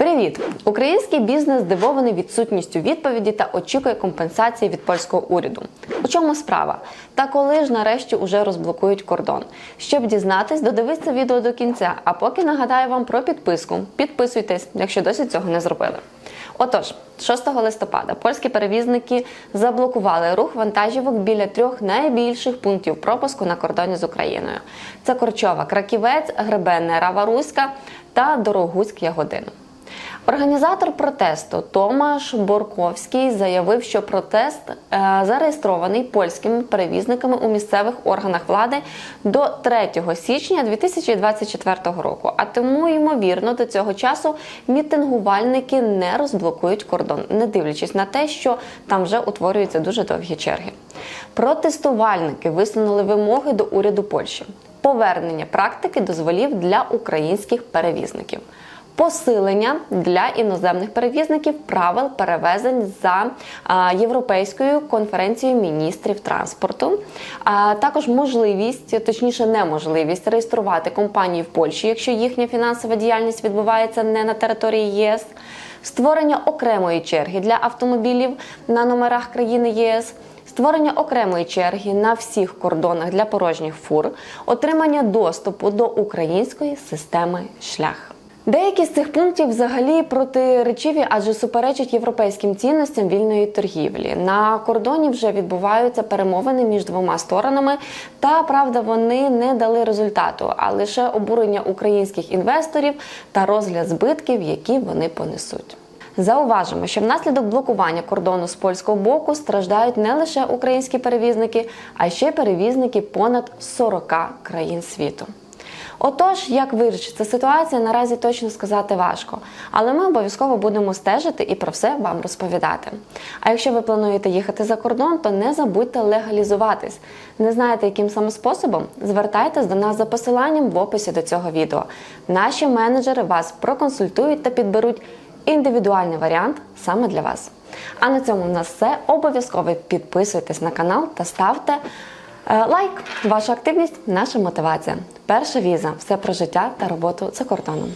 Привіт! Український бізнес здивований відсутністю відповіді та очікує компенсації від польського уряду. У чому справа? Та коли ж нарешті уже розблокують кордон? Щоб дізнатись, додивись відео до кінця. А поки нагадаю вам про підписку. Підписуйтесь, якщо досі цього не зробили. Отож, 6 листопада польські перевізники заблокували рух вантажівок біля трьох найбільших пунктів пропуску на кордоні з Україною: це Корчова, Краківець, Гребенне, Раваруська та Дорогуськ Ягодин. Організатор протесту Томаш Борковський заявив, що протест е, зареєстрований польськими перевізниками у місцевих органах влади до 3 січня 2024 року. А тому, ймовірно, до цього часу мітингувальники не розблокують кордон, не дивлячись на те, що там вже утворюються дуже довгі черги. Протестувальники висунули вимоги до уряду Польщі. Повернення практики дозволів для українських перевізників посилення для іноземних перевізників правил перевезень за європейською конференцією міністрів транспорту, а також можливість, точніше, неможливість реєструвати компанії в Польщі, якщо їхня фінансова діяльність відбувається не на території ЄС, створення окремої черги для автомобілів на номерах країни ЄС. Створення окремої черги на всіх кордонах для порожніх фур, отримання доступу до української системи шлях. Деякі з цих пунктів взагалі протиречиві, адже суперечать європейським цінностям вільної торгівлі. На кордоні вже відбуваються перемовини між двома сторонами. Та правда, вони не дали результату, а лише обурення українських інвесторів та розгляд збитків, які вони понесуть. Зауважимо, що внаслідок блокування кордону з польського боку страждають не лише українські перевізники, а ще перевізники понад 40 країн світу. Отож, як вирішиться ситуація, наразі точно сказати важко, але ми обов'язково будемо стежити і про все вам розповідати. А якщо ви плануєте їхати за кордон, то не забудьте легалізуватись. Не знаєте, яким саме способом? Звертайтесь до нас за посиланням в описі до цього відео. Наші менеджери вас проконсультують та підберуть індивідуальний варіант саме для вас. А на цьому в нас все. Обов'язково підписуйтесь на канал та ставте. Е, Лайк, ваша активність, наша мотивація. Перша віза все про життя та роботу за кордоном.